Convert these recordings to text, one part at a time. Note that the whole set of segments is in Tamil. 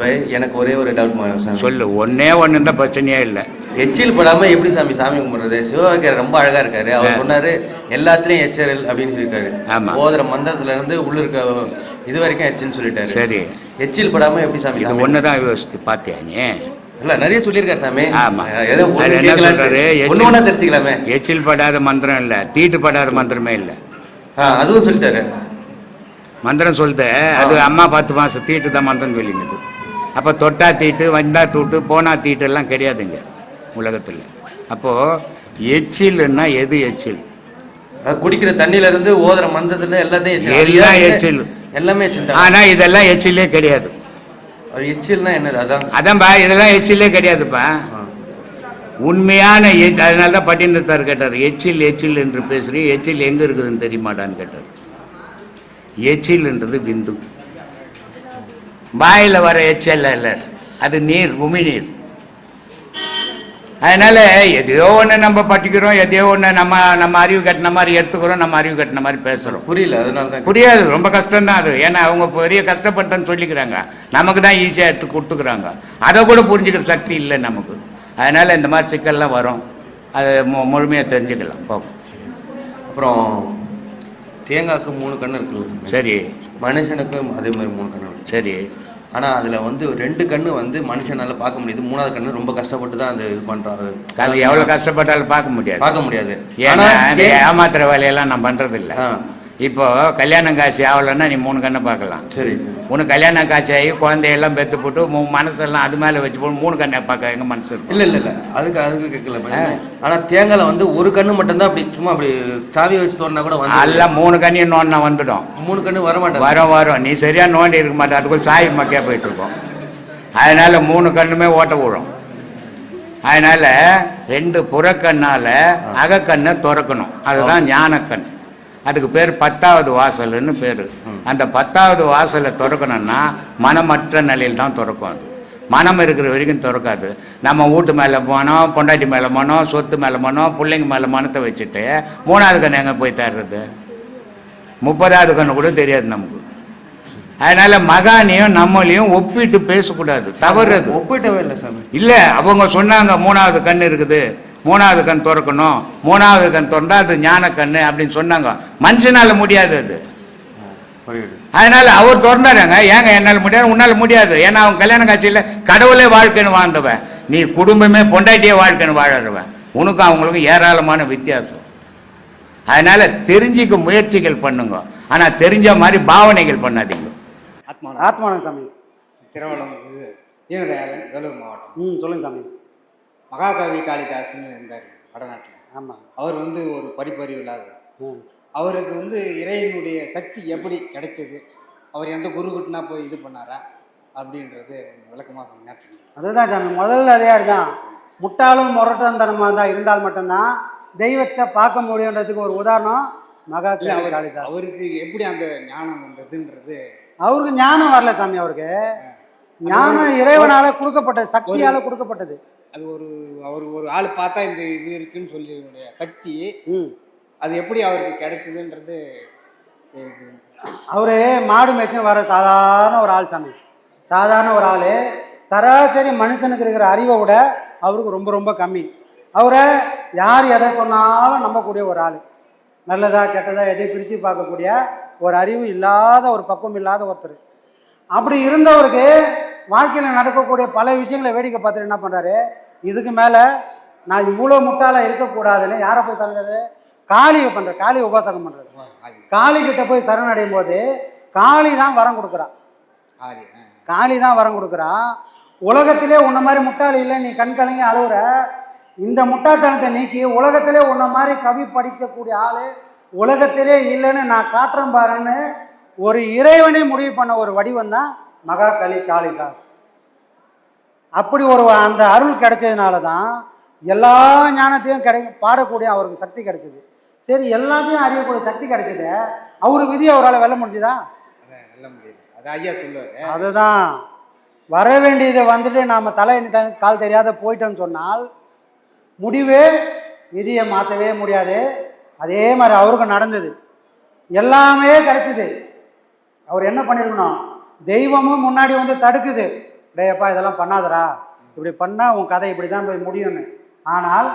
இப்போ எனக்கு ஒரே ஒரு டவுட் சாமி? சொல்லு ஒன்னே ஒன்று தான் பிரச்சனையே இல்லை. எச்சில் படாம எப்படி சாமி சாமி கும்பிடுறது? சிவவாக்கியர் ரொம்ப அழகா இருக்காரு. அவர் சொன்னாரு எல்லாத்துலயும் எச்சல் அப்படின்னு சொல்லியிருக்காரு. ஆமா. ஓதுற மந்திரத்துல இருந்து உள்ள இருக்க இது வரைக்கும் எச்சின்னு சொல்லிட்டாரு. சரி. எச்சில் படாம எப்படி சாமி இது ஒன்று தான் யோசித்து பார்த்தியா நீ? இல்ல நிறைய சொல்லியிருக்காரு சாமி. ஆமா. ஏதோ என்ன. சொல்றாரு? ஒண்ணு ஒண்ணா தெரிஞ்சுக்கலாமே. எச்சில் படாத மந்திரம் இல்லை தீட்டு படாத மந்திரமே இல்லை. ஆ, அதுவும் சொல்லிட்டாரு. மந்திரம் சொல்லிட்டு அது அம்மா பத்து மாதம் தீட்டு தான் மந்திரம் சொல்லிங்குது அப்போ தொட்டா தீட்டு வந்தா தூட்டு போனா தீட்டு எல்லாம் கிடையாதுங்க உலகத்தில். அப்போது எச்சில்னா எது எச்சில்? குடிக்கிற தண்ணியில இருந்து ஓதுற மந்திரத்துல எல்லாத்தையும் எல்லாம் எச்சில். எல்லாமே ஆனால் இதெல்லாம் எச்சிலே கிடையாது. எச்சில்னா என்னது? அதான். அதான்பா இதெல்லாம் எச்சிலே கிடையாதுப்பா. உண்மையான அதனால தான் பட்டினத்தார் கேட்டார். எச்சில் எச்சில் என்று பேசுறீ எச்சில் எங்கே இருக்குதுன்னு தெரியுமாடான்னு கேட்டார். எச்சில்ன்றது விந்து. வாயில் வர எச்சல் இல்லை அது நீர் உமிநீர் அதனால எதையோ ஒன்று நம்ம பட்டிக்கிறோம் எதையோ ஒன்று நம்ம நம்ம அறிவு கட்டின மாதிரி எடுத்துக்கிறோம் நம்ம அறிவு கட்டின மாதிரி பேசுகிறோம் புரியல அதனால தான் புரியாது ரொம்ப கஷ்டம்தான் அது. ஏன்னா அவங்க பெரிய கஷ்டப்பட்டேன்னு சொல்லிக்கிறாங்க. நமக்கு தான் ஈஸியாக எடுத்து கொடுத்துக்கிறாங்க. அதை கூட புரிஞ்சுக்கிற சக்தி இல்லை நமக்கு. அதனால் இந்த மாதிரி சிக்கல்லாம் வரும். அது மு முழுமையாக தெரிஞ்சுக்கலாம். போகும் அப்புறம் தேங்காய்க்கு மூணு கண்ணு இருக்குல்ல சரி. மனுஷனுக்கும் அதே மாதிரி மூணு கண்ணு இருக்கு. சரி. ஆனால் அதில் வந்து ரெண்டு கண்ணு வந்து மனுஷனால பார்க்க முடியுது. மூணாவது கண்ணு ரொம்ப கஷ்டப்பட்டு தான் அந்த இது பண்ணுறாங்க அது எவ்வளோ கஷ்டப்பட்டாலும் பார்க்க முடியாது. பார்க்க முடியாது. ஏன்னா ஏமாத்துற வேலையெல்லாம் நான் பண்ணுறதில்ல ஆ. இப்போ கல்யாணம் காட்சி ஆகலைன்னா நீ மூணு கண்ணை பார்க்கலாம். சரி உனக்கு கல்யாணம் காட்சி ஆகி குழந்தையெல்லாம் பெற்று போட்டு உன் மனசெல்லாம் அது மேலே வச்சு போட்டு மூணு கண்ணை பார்க்க எங்கள் மனசு இல்லை இல்லை இல்லை. அதுக்கு அதுக்கு கேட்கல ஆனால் தேங்காயில் வந்து ஒரு கண்ணு மட்டும்தான் அப்படி சும்மா அப்படி சாவியை வச்சு தோணுனா கூட வந்து எல்லாம் மூணு கண்ணையும் நோண்டினா வந்துடும். மூணு கண்ணு வர மாட்டேன் வரும் வரும். நீ சரியா நோண்டி இருக்க மாட்டே. அதுக்குள்ள சாய் மக்கியா போயிட்டு இருக்கோம். அதனால மூணு கண்ணுமே ஓட்ட விடும் அதனால ரெண்டு புறக்கண்ணால அகக்கண்ணை திறக்கணும். அதுதான் ஞானக்கண். அதுக்கு பேர் பத்தாவது வாசல்னு பேர். அந்த பத்தாவது வாசலை திறக்கணும்னா மனமற்ற நிலையில் தான் திறக்கும் அது. மனம் இருக்கிற வரைக்கும் திறக்காது. நம்ம வீட்டு மேலே போனோம் பொண்டாட்டி மேலே போனோம் சொத்து மேலே போனோம் பிள்ளைங்க மேலே மனத்தை வச்சுட்டு மூணாவது கண்ணு எங்கே போய் தர்றது முப்பதாவது கண்ணு கூட தெரியாது நமக்கு. அதனால மகானையும் நம்மளையும் ஒப்பிட்டு பேசக்கூடாது. தவறு அது ஒப்பிட்டவே இல்லை சாமி. இல்ல அவங்க சொன்னாங்க மூணாவது கண் இருக்குது. மூணாவது கண் திறக்கணும். மூணாவது கண் திறந்தா அது ஞான கண்ணு அப்படின்னு சொன்னாங்க. மனுஷனால முடியாது அது. அதனால அவர் திறந்தாருங்க. ஏங்க என்னால் முடியாது? உன்னால முடியாது. ஏன்னா அவன் கல்யாண காட்சியில் கடவுளே வாழ்க்கைன்னு வாழ்ந்தவன். நீ குடும்பமே பொண்டாட்டியே வாழ்க்கைன்னு வாழறவன். உனக்கும் அவங்களுக்கும் ஏராளமான வித்தியாசம். அதனால தெரிஞ்சுக்க முயற்சிகள் பண்ணுங்க. ஆனா தெரிஞ்ச மாதிரி பாவனைகள் பண்ணாதீங்க. ஆத்மானம் ஆத்மானம் சாமி. திருவள்ளம் இது தீனதயாளன் வேலூர் மாவட்டம். ம் சொல்லுங்க சாமி. மகாகவி காளிதாசன் இருந்தார் வடநாட்டில். ஆமாம் அவர் வந்து ஒரு படிப்பறிவு இல்லாதவர் அவருக்கு வந்து இறைவனுடைய சக்தி எப்படி கிடைச்சது? அவர் எந்த குருக்கிட்டனா போய் இது பண்ணாரா? அப்படின்றது விளக்கமாக சொன்னா தெரியும் அதுதான் சாமி முதல்ல அதே தான் முட்டாளும் முரட்டந்தனமாக தான் இருந்தால் மட்டும்தான் தெய்வத்தை பார்க்க முடியுன்றதுக்கு ஒரு உதாரணம் மகா அவர் காளிதாஸ் அவருக்கு எப்படி அந்த ஞானம் வந்ததுன்றது? அவருக்கு ஞானம் வரல சாமி அவருக்கு. ஞானம் இறைவனால கொடுக்கப்பட்டது சக்தியால கொடுக்கப்பட்டது. அது ஒரு அவர் ஒரு ஆள் பார்த்தா இந்த இது இருக்குன்னு சொல்லி சக்தி. ம். அது எப்படி அவருக்கு கிடைச்சதுன்றது. அவரு மாடு மேய்ச்சின்னு வர சாதாரண ஒரு ஆள் சாமி. சாதாரண ஒரு ஆள். சராசரி மனுஷனுக்கு இருக்கிற அறிவை விட அவருக்கு ரொம்ப ரொம்ப கம்மி. அவரை யார் எதை சொன்னாலும் நம்பக்கூடிய ஒரு ஆள். நல்லதா கெட்டதா எதையும் பிரித்து பார்க்கக்கூடிய ஒரு அறிவு இல்லாத ஒரு பக்குவம் இல்லாத ஒருத்தர். அப்படி இருந்தவருக்கு வாழ்க்கையில் நடக்கக்கூடிய பல விஷயங்களை வேடிக்கை பார்த்துட்டு என்ன பண்ணுறாரு இதுக்கு மேலே நான் இவ்வளோ முட்டாளாக இருக்கக்கூடாதுன்னு யாரை போய் சரணது காளியை பண்ணுற காளி உபாசகம் பண்ணுறது ஆதி காளி. கிட்ட போய் சரணடையும் போது காளி தான் வரம் கொடுக்குறா ஆதி ஆ. காளி தான் வரம் கொடுக்குறா உலகத்திலே உன்ன மாதிரி முட்டாள் இல்லை நீ கண் கலங்கி அழுகுற இந்த முட்டாள்தனத்தை நீக்கி உலகத்திலே உன்ன மாதிரி கவி படிக்கக்கூடிய ஆள் உலகத்திலே இல்லைன்னு நான் காட்டுறேன் பாருன்னு ஒரு இறைவனை முடிவு பண்ண ஒரு வடிவம் தான் மகாகலி காளிதாஸ். அப்படி ஒரு அந்த அருள் கிடைச்சதுனால தான் எல்லா ஞானத்தையும் கிடை பாடக்கூடிய அவருக்கு சக்தி கிடைச்சது. சரி எல்லாத்தையும் அறியக்கூடிய சக்தி கிடைச்சது அவர் விதியை அவரால் வெல்ல முடிஞ்சுதா? வெல்ல முடியுது. அது ஐயா சொல்லுவாரு. அதுதான். வர வேண்டியதை வந்துட்டு நாம் தலை கால் தெரியாத போயிட்டோம்னு சொன்னால் முடிவு விதியை மாற்றவே முடியாது. அதே மாதிரி அவருக்கும் நடந்தது. எல்லாமே கிடைச்சிது. அவர் என்ன பண்ணியிருக்கணும் தெய்வமும் முன்னாடி வந்து தடுக்குது. டேயப்பா இதெல்லாம் பண்ணாதடா. இப்படி பண்ணால் உன் கதை இப்படி தான் போய் முடியும்னு. ஆனால்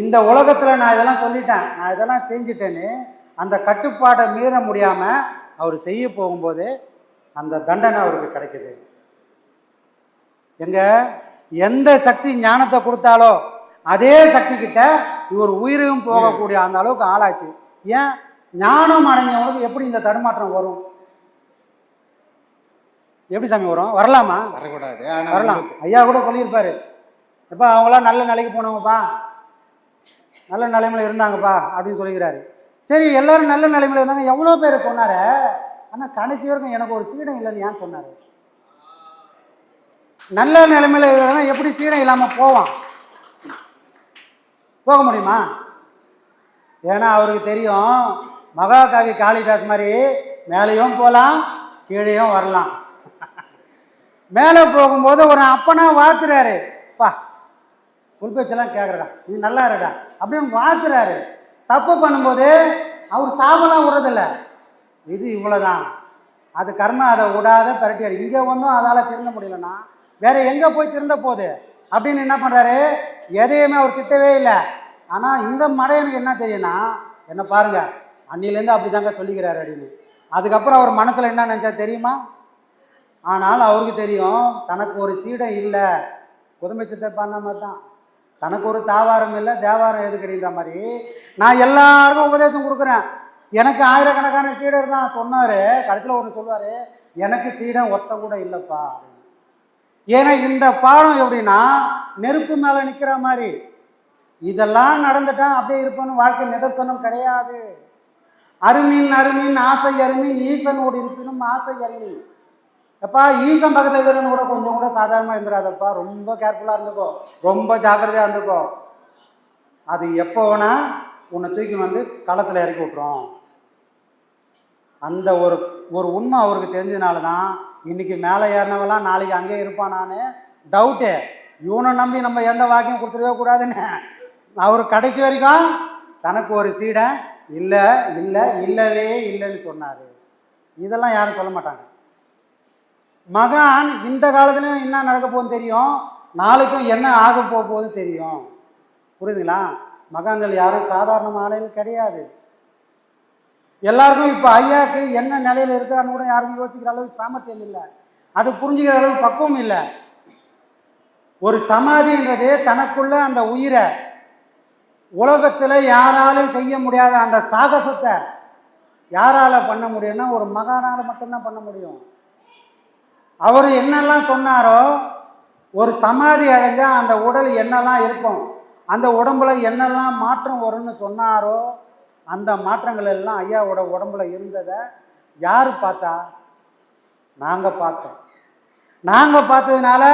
இந்த உலகத்தில் நான் இதெல்லாம் சொல்லிட்டேன். நான் இதெல்லாம் செஞ்சுட்டேன்னு அந்த கட்டுப்பாட்டை மீற முடியாமல் அவர் செய்ய போகும்போது அந்த தண்டனை அவருக்கு கிடைக்குது. எங்க? எந்த சக்தி ஞானத்தை கொடுத்தாலோ அதே சக்தி கிட்ட இவர் உயிருக்கும் போகக்கூடிய அந்த அளவுக்கு ஆளாச்சு. ஏன்? ஞானம் அடைஞ்சவங்களுக்கு எப்படி இந்த தடுமாற்றம் வரும்? எப்படி சாமி வரும்? வரலாமா? வரக்கூடாது. வரலாம். ஐயா கூட சொல்லியிருப்பாரு. எப்பா அவங்களாம் நல்ல நிலைக்கு போனவங்கப்பா. நல்ல நிலைமையில இருந்தாங்கப்பா அப்படின்னு சொல்லிக்கிறாரு. சரி எல்லாரும் நல்ல நிலைமையில இருந்தாங்க. எவ்வளோ பேர் சொன்னாரு? ஆனால் கடைசி வரைக்கும் எனக்கு ஒரு சீடம் இல்லைன்னு ஏன் சொன்னார்? நல்ல நிலைமையில இருக்கிறவன் எப்படி சீடம் இல்லாமல் போவான்? போக முடியுமா? ஏன்னா அவருக்கு தெரியும் மகாகவி காளிதாஸ் மாதிரி மேலேயும் போகலாம் கீழேயும் வரலாம். மேலே போகும்போது ஒரு அப்பனா வாழ்த்துறாரு. பா சொல் பேச்செல்லாம் கேட்குறடா நீ நல்லா இருடா. அப்படின்னு வாழ்த்துறாரு. தப்பு பண்ணும்போது அவர் சாபெல்லாம் விடுறதில்ல. இது இவ்வளோதான் அது கர்மா அதை விடாத பரட்டி இங்கே வந்தும் அதால் திருந்த முடியலன்னா வேற எங்கே போய் திருந்த போகுது? அப்படின்னு என்ன பண்ணுறாரு எதையுமே அவர் திட்டவே இல்லை. ஆனால் இந்த மடையனுக்கு என்ன தெரியும்னா என்ன பாருங்கள் அன்னிலேருந்து அப்படி தாங்க சொல்லிக்கிறாரு அப்படின்னு. அதுக்கப்புறம் அவர் மனசில் என்ன நினச்சா தெரியுமா? ஆனால் அவருக்கு தெரியும் தனக்கு ஒரு சீடம் இல்லை. புதுமை சித்தர் பண்ண மாதிரி தான் தனக்கு ஒரு தாவாரம் இல்லை தேவாரம் எது கிடைக்கிற மாதிரி. நான் எல்லாருக்கும் உபதேசம் கொடுக்குறேன். எனக்கு ஆயிரக்கணக்கான சீடர் தான் சொன்னார். கடைசியில் ஒன்று சொல்லுவார் எனக்கு சீடம் ஒத்த கூட இல்லைப்பா. ஏன்னா இந்த பாடம் எப்படின்னா நெருப்பு மேலே நிற்கிற மாதிரி. இதெல்லாம் நடந்துட்டா அப்படியே இருப்பேன்னு வாழ்க்கை நிதர்சனம் கிடையாது. அருமின் அருமின் ஆசை அருமின் ஈசனோடு இருப்பினும் ஆசை அருமின் எப்பா ஈசன் பக்கத்தில் இருக்கிறவங்க கூட கொஞ்சம் கூட சாதாரணமாக இருந்துடாதப்பா ரொம்ப கேர்ஃபுல்லாக இருந்துக்கோ. ரொம்ப ஜாக்கிரதையாக இருந்துக்கோ. அது எப்போ வேணா உன்னை தூக்கி வந்து களத்தில் இறக்கி விட்ரும் அந்த ஒரு ஒரு உண்மை அவருக்கு தெரிஞ்சதுனால தான் இன்னைக்கு மேலே ஏறினவெல்லாம் நாளைக்கு அங்கேயே இருப்பானான்னு டவுட்டு இவனை நம்பி நம்ம எந்த வாக்கியம் கொடுத்துடவே கூடாதுன்னு. அவர் கடைசி வரைக்கும் தனக்கு ஒரு சீடை இல்லை இல்லை இல்லவே இல்லைன்னு சொன்னார். இதெல்லாம் யாரும் சொல்ல மாட்டாங்க. மகான் இந்த காலத்துலையும் என்ன நடக்க போகுதுன்னு தெரியும்? நாளைக்கும் என்ன ஆக போக போகுதுன்னு தெரியும். புரியுதுங்களா? மகான்கள் யாரும் சாதாரண ஆளுகள் கிடையாது. எல்லாருக்கும் இப்போ ஐயாவுக்கு என்ன நிலையில் இருக்கிறான்னு கூட யாருக்கும் யோசிக்கிற அளவுக்கு சாமர்த்தியம் இல்லை. அது புரிஞ்சுக்கிற அளவுக்கு பக்குவம் இல்லை. ஒரு சமாதின்றது தனக்குள்ள அந்த உயிரை உலகத்தில் யாராலும் செய்ய முடியாத அந்த சாகசத்தை யாரால் பண்ண முடியும்னா ஒரு மகானால மட்டும்தான் பண்ண முடியும். அவர் என்னெல்லாம் சொன்னாரோ ஒரு சமாதி அடைஞ்சால் அந்த உடல் என்னெல்லாம் இருக்கும் அந்த உடம்புல என்னெல்லாம் மாற்றம் வரும்னு சொன்னாரோ அந்த மாற்றங்கள் எல்லாம் ஐயாவோட உடம்புல இருந்ததை யார் பார்த்தா? நாங்கள் பார்த்தோம். நாங்கள் பார்த்ததுனால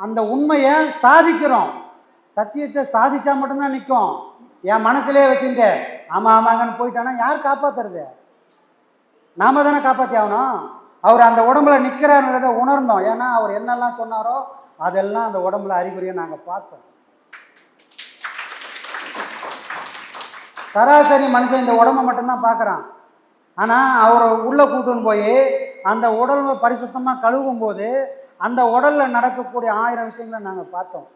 அந்த உண்மையை சாதிக்கிறோம். சத்தியத்தை சாதிச்சா மட்டும்தான் நிற்கும் என் மனசுலேயே வச்சுட்டு ஆமாம் ஆமாங்கன்னு போயிட்டானா யார் காப்பாத்துறது? நாம தானே காப்பாற்றி ஆகணும். அவர் அந்த உடம்புல நிற்கிறாருன்றதை உணர்ந்தோம். ஏன்னா அவர் என்னெல்லாம் சொன்னாரோ அதெல்லாம் அந்த உடம்புல அறிகுறியை நாங்கள் பார்த்தோம். சராசரி மனுஷன் இந்த உடம்பை மட்டும்தான் பார்க்குறான். ஆனால் அவரை உள்ளே கூட்டுன்னு போய் அந்த உடம்பை பரிசுத்தமாக கழுவும் போது அந்த உடலில் நடக்கக்கூடிய ஆயிரம் விஷயங்களை நாங்கள் பார்த்தோம்.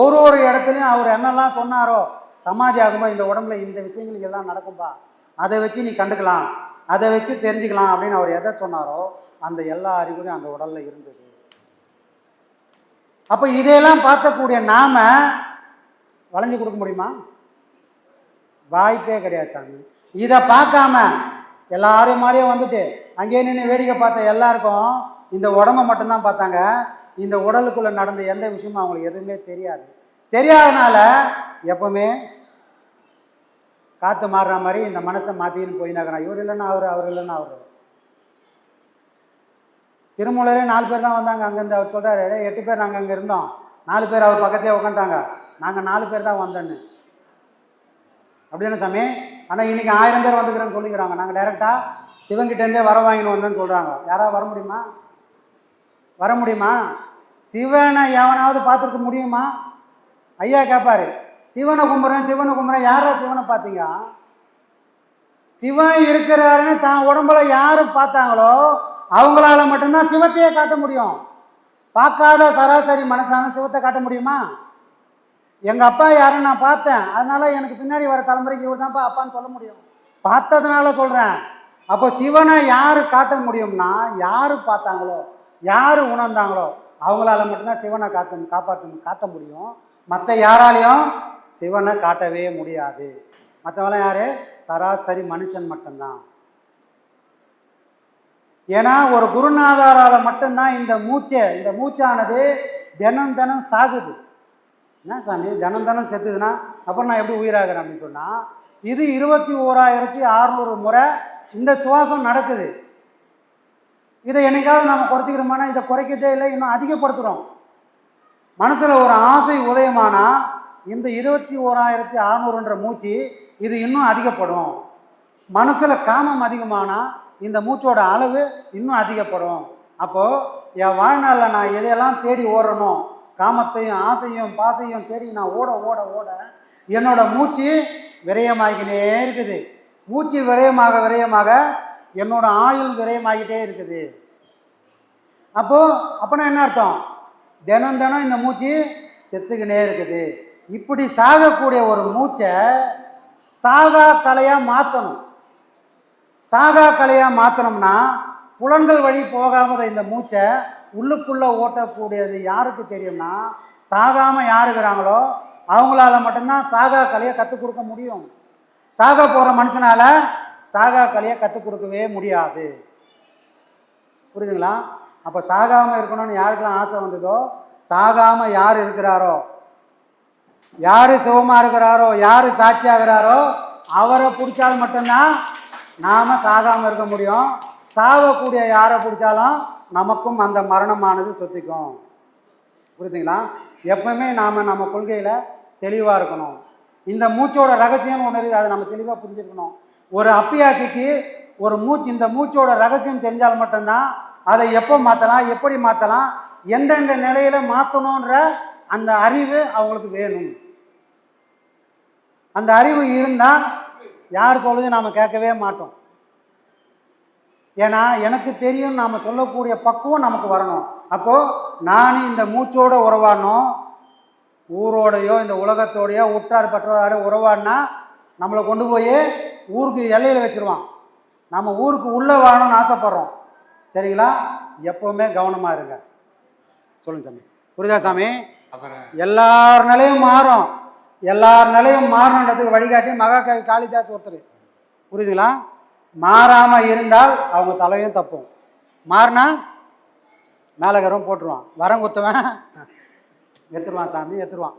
ஒரு ஒரு இடத்துலையும் அவர் என்னெல்லாம் சொன்னாரோ சமாதி ஆகும்போது இந்த உடம்புல இந்த விஷயங்கள் எல்லாம் நடக்கும்பா அதை வச்சு நீ கண்டுக்கலாம். அதை வச்சு தெரிஞ்சுக்கலாம் அப்படின்னு அவர் எதை சொன்னாரோ அந்த எல்லா அறிகுறியும் அந்த உடலில் இருந்தது. அப்போ இதையெல்லாம் பார்க்கக்கூடிய நாம வளைஞ்சு கொடுக்க முடியுமா? வாய்ப்பே கிடையாது சாமி. இதை பார்க்காம எல்லாரும் மாதிரியும் வந்துட்டு அங்கேயே நின்று வேடிக்கை பார்த்த எல்லாருக்கும் இந்த உடம்ப மட்டும்தான் பார்த்தாங்க. இந்த உடலுக்குள்ளே நடந்த எந்த விஷயமும் அவங்களுக்கு எதுவுமே தெரியாது. தெரியாதனால எப்பவுமே காற்று மாறுற மாதிரி இந்த மனசை மாற்றிக்கின்னு போயினாக்கிறான் இவர் இல்லைன்னா அவர் அவர் இல்லைன்னா அவர். திருமூலரே நாலு பேர் தான் வந்தாங்க. அங்கேருந்து அவர் சொல்கிறார் இடையே எட்டு பேர் நாங்கள் அங்கே இருந்தோம். நாலு பேர் அவர் பக்கத்தே உட்காந்துட்டாங்க நாங்கள் நாலு பேர் தான் வந்தோன்னு. அப்படிதானே சாமி? ஆனால் இன்னைக்கு ஆயிரம் பேர் வந்துக்கிறேன்னு சொல்லிக்கிறாங்க. நாங்கள் டைரெக்டாக சிவன்கிட்டேருந்தே வர வாங்கின்னு வந்தோன்னு சொல்கிறாங்க யாராவது வர முடியுமா? வர முடியுமா? சிவனை எவனாவது பார்த்துருக்க முடியுமா? ஐயா கேட்பாரு சிவனை கும்பிட்றேன் சிவனை கும்பிட்றேன் யாரா சிவனை பார்த்தீங்க? சிவன் இருக்கிறாருன்னு தான் உடம்புல யாரு பார்த்தாங்களோ அவங்களால மட்டும்தான் சிவத்தையே காட்ட முடியும். பார்க்காத சராசரி மனசான சிவத்தை காட்ட முடியுமா? எங்கள் அப்பா யாரும் நான் பார்த்தேன். அதனால எனக்கு பின்னாடி வர தலைமுறைக்கு இவர் தான்ப்பா அப்பான்னு சொல்ல முடியும். பார்த்ததுனால சொல்கிறேன் அப்போ சிவனை யார் காட்ட முடியும்னா யார் பார்த்தாங்களோ யார் உணர்ந்தாங்களோ அவங்களால மட்டும்தான் சிவனை காட்ட காப்பாற்ற காட்ட முடியும். மற்ற யாராலையும் சிவனை காட்டவே முடியாது. மற்றவெல்லாம் யார்? சராசரி மனுஷன் மட்டும்தான். ஏன்னா ஒரு குருநாதாரால் மட்டும்தான் இந்த மூச்சை இந்த மூச்சானது தினம் தினம் சாகுது. என்ன சாமி? தினம் தினம் செத்துதுன்னா அப்புறம் நான் எப்படி உயிராகிறேன் அப்படின்னு சொன்னால் இது இருபத்தி ஓராயிரத்தி அறநூறு முறை இந்த சுவாசம் நடக்குது. இதை என்னைக்காவது நம்ம குறைச்சிக்கிறோமானா இதை குறைக்கிறதே இல்லை இன்னும் அதிகப்படுத்துகிறோம் மனசில் ஒரு ஆசை உதயமானால் இந்த இருபத்தி ஓராயிரத்தி அறநூறுன்ற மூச்சு இது இன்னும் அதிகப்படும். மனசில் காமம் அதிகமானால் இந்த மூச்சோட அளவு இன்னும் அதிகப்படும். அப்போது என் வாழ்நாளில் நான் எதையெல்லாம் தேடி ஓடணும் காமத்தையும் ஆசையும் பாசையும் தேடி நான் ஓட ஓட ஓட என்னோட மூச்சு விரயமாகினே இருக்குது. மூச்சு விரயமாக விரயமாக என்னோட ஆயுள் விரயமாகிட்டே இருக்குது. அப்போது அப்போனா என்ன அர்த்தம்? தினம் தினம் இந்த மூச்சு செத்துக்கினே இருக்குது. இப்படி சாகக்கூடிய ஒரு மூச்சை சாகா கலையாக மாற்றணும் சாகா கலையாக மாற்றணும்னா புலன்கள் வழி போகாமத இந்த மூச்சை உள்ளுக்குள்ளே ஓட்டக்கூடியது யாருக்கு தெரியும்னா சாகாமல் யார் இருக்கிறாங்களோ அவங்களால மட்டும்தான் சாகா கலையை கற்றுக் கொடுக்க முடியும். சாக போகிற மனுஷனால் சாகா கலையை கற்றுக் கொடுக்கவே முடியாது. புரியுதுங்களா? அப்போ சாகாமல் இருக்கணும்னு யாருக்கெல்லாம் ஆசை வந்ததோ சாகாமல் யார் இருக்கிறாரோ யார் சிவமாக இருக்கிறாரோ யார் சாட்சியாகிறாரோ அவரை பிடிச்சால் மட்டும்தான் நாம் சாகாமல் இருக்க முடியும். சாவக்கூடிய யாரை பிடிச்சாலும் நமக்கும் அந்த மரணமானது தொத்திக்கும். புரியுதுங்களா எப்பவுமே நாம் நம்ம கொள்கையில் தெளிவாக இருக்கணும். இந்த மூச்சோட ரகசியம் ஒன்று இருக்குது அதை நம்ம தெளிவாக புரிஞ்சுக்கணும். ஒரு அப்பியாசிக்கு ஒரு மூச்சு இந்த மூச்சோட ரகசியம் தெரிஞ்சால் மட்டும்தான் அதை எப்போ மாற்றலாம் எப்படி மாற்றலாம் எந்தெந்த நிலையில் மாற்றணுன்ற அந்த அறிவு அவங்களுக்கு வேணும். அந்த அறிவு இருந்தால் யார் சொல்லுது நாம் கேட்கவே மாட்டோம். ஏன்னா எனக்கு தெரியும் நாம் சொல்லக்கூடிய பக்குவம் நமக்கு வரணும். அப்போது நானும் இந்த மூச்சோட உறவாடணும் ஊரோடையோ இந்த உலகத்தோடையோ உற்றார் பற்றோட உறவாடினா நம்மளை கொண்டு போய் ஊருக்கு எல்லையில் வச்சிருவான். நம்ம ஊருக்கு உள்ளே வாழணும்னு ஆசைப்பட்றோம். சரிங்களா? எப்போவுமே கவனமாக இருங்க. சொல்லுங்க சாமி. புரியுதா சாமி? எல்லார் நிலையும் மாறும். எல்லார் நிலையும் மாறணுன்றதுக்கு வழிகாட்டி மகாகவி காளிதாஸ் ஒருத்தர். புரியுதுங்களா? மாறாமல் இருந்தால் அவங்க தலையும் தப்பும். மாறினா மேலகரம் போட்டுருவான். வரம் குத்துவன். எடுத்துருவான் சாமி எடுத்துருவான்